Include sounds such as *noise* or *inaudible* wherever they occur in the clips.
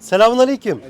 Selamun aleyküm.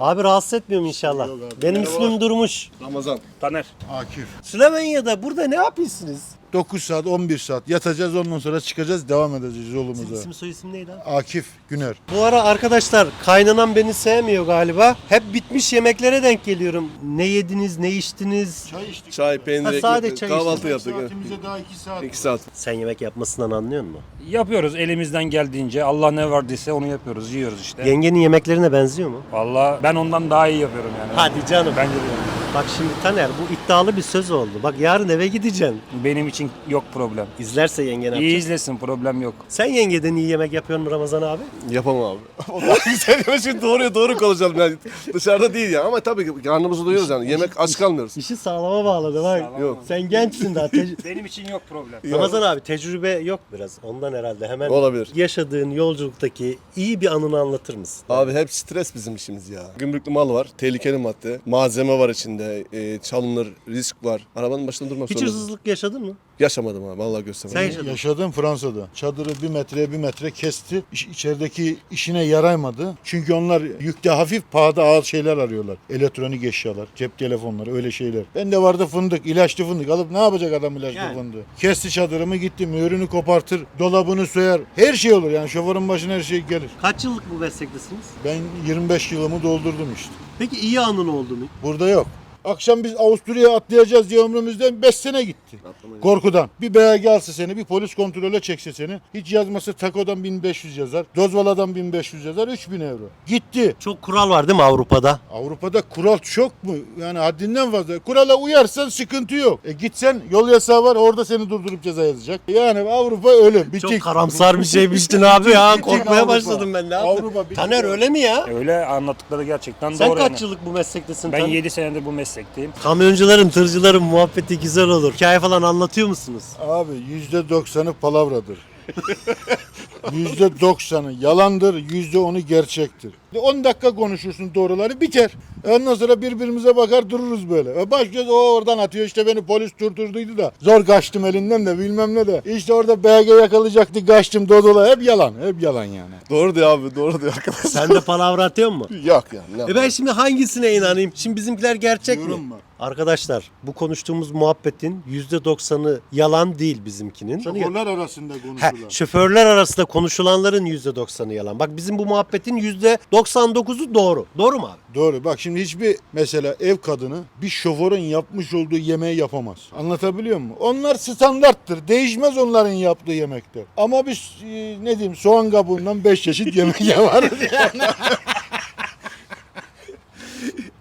Abi rahatsız etmiyorum inşallah. Benim ismim Durmuş. Ramazan. Taner. Akif. Süleymaniya'da burada ne yapıyorsunuz? 9 saat 11 saat yatacağız ondan sonra çıkacağız devam edeceğiz yolumuza. İsim soy isim neydi abi? Akif Güner. Bu ara arkadaşlar kaynanan beni sevmiyor galiba. Hep bitmiş yemeklere denk geliyorum. Ne yediniz, ne içtiniz? Çay içtik. Çay, peynir, Ha, ekmek, sade çay kahvaltı yaptık. Saatimize daha 2 saat. 2 saat. Sen yemek yapmasından anlıyor musun? Yapıyoruz elimizden geldiğince. Allah ne verdiyse onu yapıyoruz, yiyoruz işte. Yengenin yemeklerine benziyor mu? Vallahi ben ondan daha iyi yapıyorum yani. Hadi canım. Bence de. Bak şimdi Taner bu iddialı bir söz oldu. Bak yarın eve gideceksin. Benim için yok problem. İzlerse yengen İyi yapacak. izlesin problem yok. Sen yengeden iyi yemek yapıyor mu Ramazan abi? Yapamam abi. *laughs* O daha güzel ama şimdi doğruya doğru konuşalım yani. Dışarıda değil ya ama tabii ki karnımızı doyuyoruz yani. Yemek aç kalmıyoruz. İşi sağlama bağladı bak. Yok. Sen gençsin daha. tec- *laughs* Benim için yok problem. Ramazan abi tecrübe yok biraz. Ondan herhalde hemen Olabilir. yaşadığın yolculuktaki iyi bir anını anlatır mısın? Abi hep stres bizim işimiz ya. Gümrüklü mal var, tehlikeli madde, malzeme var içinde, e, çalınır, risk var. Arabanın başında durmak Hiç zorundasın. hırsızlık yaşadın mı? Yaşamadım abi, vallahi Sen göstermedim. yaşadın. Yaşadım Fransa'da. Çadırı bir metreye bir metre kesti. İç- içerideki işine yaraymadı. Çünkü onlar yükte hafif pahada ağır şeyler arıyorlar. Elektronik eşyalar, cep telefonları öyle şeyler. Ben de vardı fındık, ilaçlı fındık. Alıp ne yapacak adam ilaçlı Yani. fındığı? Kesti çadırımı gitti, mühürünü kopartır, dolabını soyar. Her şey olur yani şoförün başına her şey gelir. Kaç yıllık bu meslektesiniz? Ben 25 yılımı doldurdum işte. Peki iyi anın oldu mu? Burada yok. Akşam biz Avusturya'ya atlayacağız diye ömrümüzden 5 sene gitti. Korkudan. Bir BG alsa seni, bir polis kontrole çekse seni. Hiç yazması takodan 1500 yazar. Dozvaladan 1500 yazar, 3000 euro. Gitti. Çok kural var değil mi Avrupa'da? Avrupa'da kural çok mu? Yani haddinden fazla. Kurala uyarsan sıkıntı yok. E gitsen yol yasağı var orada seni durdurup ceza yazacak. Yani Avrupa öyle. Bitik. Çok karamsar bir şeymiştin abi ya. *laughs* Korkmaya Avrupa. başladım ben ne yaptım? Avrupa bitik. Taner öyle mi ya? Öyle anlattıkları gerçekten Sen doğru kaç yani. yıllık bu meslektesin Ben Taner? 7 senedir bu meslekteyim. Kamyoncuların, tırcıların muhabbeti güzel olur. Hikaye falan anlatıyor musunuz? Abi yüzde doksanı palavradır. *laughs* Yüzde doksanı yalandır, yüzde onu gerçektir. 10 dakika konuşursun doğruları biter. Ondan sonra birbirimize bakar dururuz böyle. E Başlıyoruz o oradan atıyor işte beni polis durdurduydu da zor kaçtım elinden de bilmem ne de. İşte orada BG yakalayacaktı kaçtım dodola hep yalan hep yalan yani. Doğru diyor abi, doğru diyor arkadaş. Sen de palavra atıyor mu? *laughs* Yok yani. ne E ben şimdi hangisine inanayım? Şimdi bizimkiler gerçek mi? Yorum var. Arkadaşlar bu konuştuğumuz muhabbetin %90'ı yalan değil bizimkinin. Şoförler arasında He, konuşulan. şoförler arasında konuşulanların %90'ı yalan. Bak bizim bu muhabbetin %99'u doğru. Doğru mu abi? Doğru bak şimdi hiçbir mesela ev kadını bir şoförün yapmış olduğu yemeği yapamaz. Anlatabiliyor muyum? Onlar standarttır. Değişmez onların yaptığı yemekler. Ama biz e, ne diyeyim soğan kabuğundan 5 çeşit yemek *laughs* yaparız yani.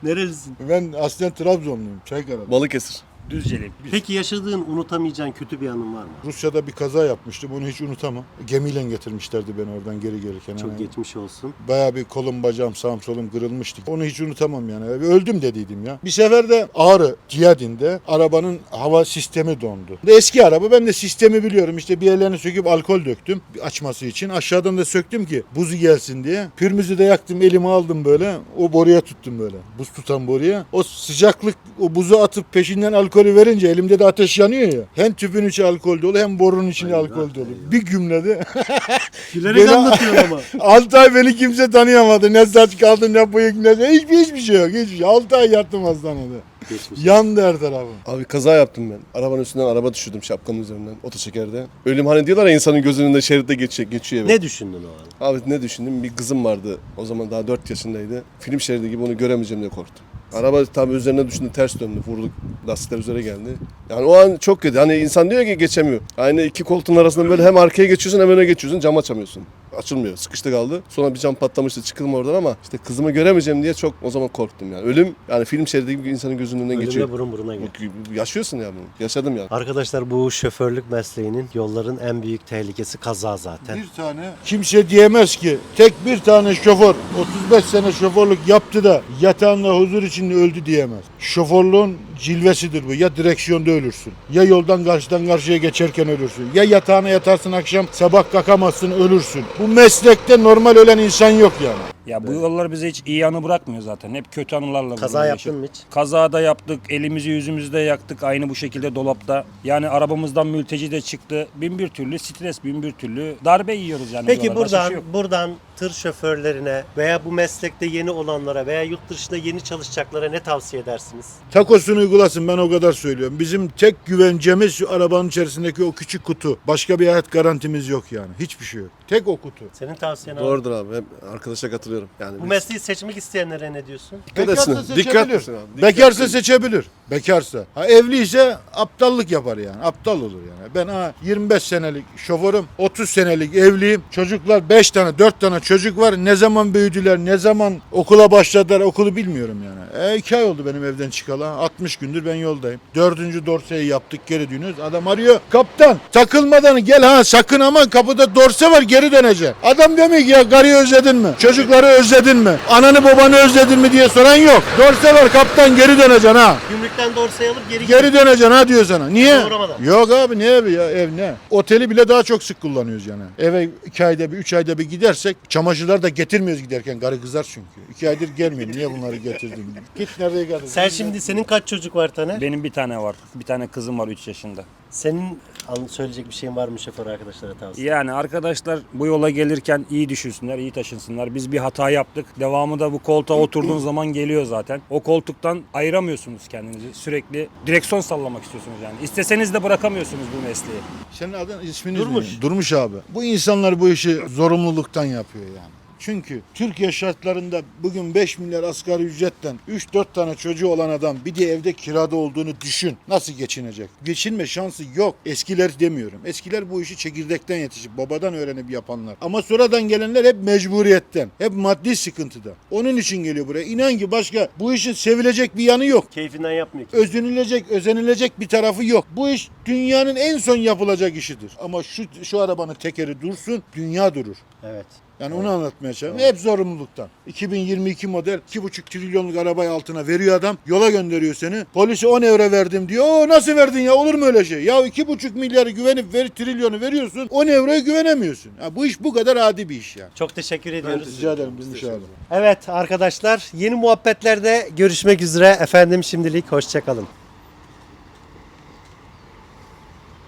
Nerelisin? Ben aslen Trabzonluyum. Çaykara'da. Balıkesir. Düzceliyim. Peki yaşadığın unutamayacağın kötü bir anın var mı? Rusya'da bir kaza yapmıştım. Onu hiç unutamam. Gemiyle getirmişlerdi beni oradan geri gelirken. Çok Yani geçmiş olsun. Bayağı bir kolum bacağım sağım solum kırılmıştı. Onu hiç unutamam yani. Öldüm dediydim ya. Bir sefer de Ağrı Ciyadin'de arabanın hava sistemi dondu. Eski araba ben de sistemi biliyorum. İşte bir yerlerini söküp alkol döktüm açması için. Aşağıdan da söktüm ki buzu gelsin diye. Pürmüzü de yaktım elime aldım böyle. O boruya tuttum böyle. Buz tutan boruya. O sıcaklık o buzu atıp peşinden alkolü verince elimde de ateş yanıyor ya. Hem tüpün içi alkol dolu hem borunun içinde alkol dolu. Bir gümlede *laughs* Gülerek Beni- anlatıyorsun ama. *laughs* 6 ay beni kimse tanıyamadı. Ne saç kaldı ne bıyık ne hiçbir hiçbir şey yok. Hiçbir şey. 6 ay yattım hastanede. Geçmiş. Yandı her tarafım. Abi kaza yaptım ben. Arabanın üstünden araba düşürdüm şapkamın üzerinden otoçekerde. Ölüm hani diyorlar ya insanın gözünün önünde şeritte geçiyor, geçiyor. Ne düşündün o an? Abi ne düşündüm? Bir kızım vardı. O zaman daha 4 yaşındaydı. Film şeridi gibi onu göremeyeceğim diye korktum. Araba tabii üzerine düşündü ters döndü. Vurduk. Lastikler üzere geldi. Yani o an çok kötü. Hani insan diyor ki geçemiyor. Aynı iki koltuğun arasında böyle hem arkaya geçiyorsun hem öne geçiyorsun. Cam açamıyorsun. Açılmıyor. Sıkıştı kaldı. Sonra bir cam patlamıştı. Çıkılma oradan ama işte kızımı göremeyeceğim diye çok o zaman korktum yani. Ölüm yani film şeridi gibi insanın gözünün önünden Ölümle geçiyor. burun buruna gel. Bu- Yaşıyorsun ya bunu. Yaşadım yani. Arkadaşlar bu şoförlük mesleğinin yolların en büyük tehlikesi kaza zaten. Bir tane kimse diyemez ki tek bir tane şoför 35 sene şoförlük yaptı da yatağında huzur içinde öldü diyemez. Şoförlüğün cilvesidir bu. Ya direksiyonda ölürsün. Ya yoldan karşıdan karşıya geçerken ölürsün. Ya yatağına yatarsın akşam sabah kalkamazsın ölürsün. Bu meslekte normal ölen insan yok yani. Ya bu yollar bize hiç iyi anı bırakmıyor zaten. Hep kötü anılarla Kaza burada yaptın mı hiç? Kazada yaptık, elimizi yüzümüzü de yaktık aynı bu şekilde dolapta. Yani arabamızdan mülteci de çıktı. Bin bir türlü stres, bin bir türlü darbe yiyoruz yani. Peki buralarda. Başka bir buradan şey yok. buradan tır şoförlerine veya bu meslekte yeni olanlara veya yurt dışında yeni çalışacaklara ne tavsiye edersiniz? Takosunu uygulasın ben o kadar söylüyorum. Bizim tek güvencemiz şu arabanın içerisindeki o küçük kutu. Başka bir hayat garantimiz yok yani. Hiçbir şey yok. Tek o kutu. Senin tavsiyen abi. Doğrudur abi. Hep arkadaşa katılıyorum. Yani Bu biz- mesleği seçmek isteyenlere ne diyorsun? dikkat Bekarsa etsin. seçebilir. Dikkat etsin abi. Dikkat Bekarsa etsin. seçebilir. Bekarsa. Ha, evliyse aptallık yapar yani. Aptal olur yani. Ben ha 25 senelik şoförüm. 30 senelik evliyim. Çocuklar 5 tane 4 tane çocuk var. Ne zaman büyüdüler ne zaman okula başladılar okulu bilmiyorum yani. E, iki ay oldu benim evden çıkalı. ha. 60 gündür ben yoldayım. Dördüncü dorseyi yaptık geri dönüyoruz. Adam arıyor. Kaptan takılmadan gel ha sakın ama kapıda dorse var geri döneceksin. Adam demiyor ki ya karıyı özledin mi? Çocukları özledin mi? Ananı babanı özledin mi diye soran yok. Dorse var kaptan geri döneceksin ha. Gümrükten dorsayı alıp geri Geri döneceksin ha diyor sana. Niye? Uğramadan. Yok abi ne evi ya ev ne? Oteli bile daha çok sık kullanıyoruz yani. Eve iki ayda bir üç ayda bir gidersek çamaşırlar da getirmiyoruz giderken. Karı kızar çünkü. İki aydır gelmiyor. Niye bunları getirdin? *laughs* Git nereye geldin? Sen şimdi senin kaç çocuk var Taner? Benim bir tane var. Bir tane kızım var 3 yaşında. Senin an- söyleyecek bir şeyin var mı şoför arkadaşlara tavsiye? Yani arkadaşlar bu yola gelirken iyi düşünsünler, iyi taşınsınlar. Biz bir hata yaptık. Devamı da bu koltuğa oturduğun *clears throat* zaman geliyor zaten. O koltuktan ayıramıyorsunuz kendinizi. Sürekli direksiyon sallamak istiyorsunuz yani. İsteseniz de bırakamıyorsunuz bu mesleği. Senin adın isminiz Durmuş. ne? Durmuş abi. Bu insanlar bu işi zorunluluktan yapıyor yani. Çünkü Türkiye şartlarında bugün 5 milyar asgari ücretten 3-4 tane çocuğu olan adam bir de evde kirada olduğunu düşün. Nasıl geçinecek? Geçinme şansı yok. Eskiler demiyorum. Eskiler bu işi çekirdekten yetişip babadan öğrenip yapanlar. Ama sonradan gelenler hep mecburiyetten. Hep maddi sıkıntıda. Onun için geliyor buraya. İnan ki başka bu işin sevilecek bir yanı yok. Keyfinden yapmıyor ki. Özenilecek, özenilecek bir tarafı yok. Bu iş dünyanın en son yapılacak işidir. Ama şu şu arabanın tekeri dursun, dünya durur. Evet. Yani onu anlatmaya çalışıyorum. Hep zorunluluktan. 2022 model 2,5 trilyonluk arabayı altına veriyor adam. Yola gönderiyor seni. Polise 10 euro verdim diyor. Oo nasıl verdin ya olur mu öyle şey? Ya 2,5 milyarı güvenip ver, trilyonu veriyorsun. 10 euroya güvenemiyorsun. Ya bu iş bu kadar adi bir iş yani. Çok teşekkür ediyoruz. Rica ederim Durmuş abi. Evet arkadaşlar yeni muhabbetlerde görüşmek üzere. Efendim şimdilik hoşçakalın.